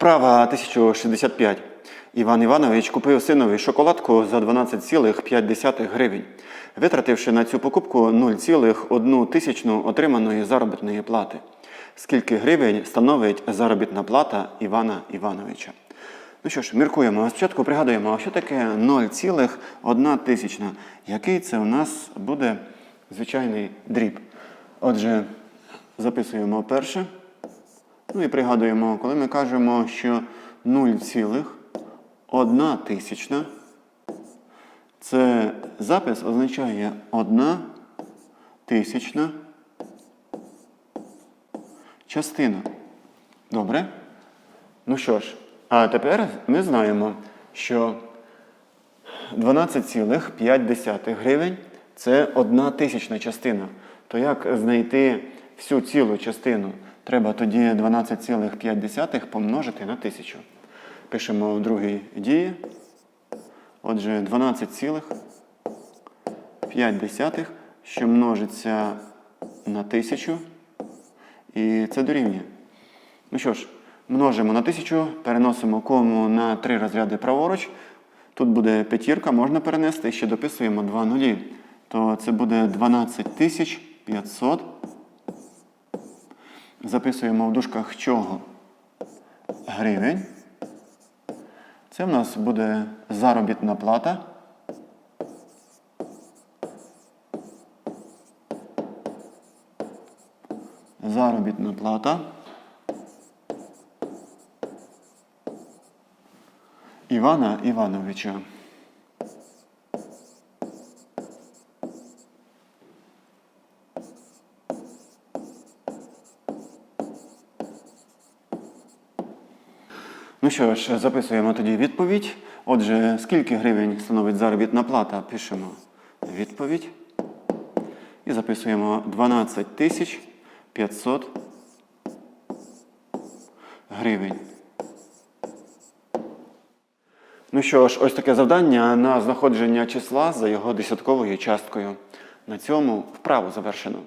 Вправа 1065. Іван Іванович купив синові шоколадку за 12,5 гривень, витративши на цю покупку 0,1 тисячну отриманої заробітної плати. Скільки гривень становить заробітна плата Івана Івановича? Ну що ж, міркуємо. Спочатку пригадуємо, а що таке 0,1 тисячна? Який це у нас буде звичайний дріб? Отже, записуємо перше. Ну і пригадуємо, коли ми кажемо, що 0,1 тисячна, це запис означає 1 тисячна частина. Добре? Ну що ж, а тепер ми знаємо, що 12,5 гривень це одна тисячна частина. То як знайти всю цілу частину? Треба тоді 12,5 помножити на тисячу. Пишемо в другій дії. Отже, 12,5, що множиться на тисячу. І це дорівнює. Ну що ж, множимо на тисячу, переносимо кому на три розряди праворуч. Тут буде п'ятірка, можна перенести, і ще дописуємо два нулі. То це буде 12 500. Записуємо в дужках чого? Гривень. Це в нас буде заробітна плата. Заробітна плата. Івана Івановича. Ну що ж, записуємо тоді відповідь. Отже, скільки гривень становить заробітна плата? Пишемо відповідь. І записуємо 12 тисяч 500 гривень. Ну що ж, ось таке завдання на знаходження числа за його десятковою часткою. На цьому вправу завершено.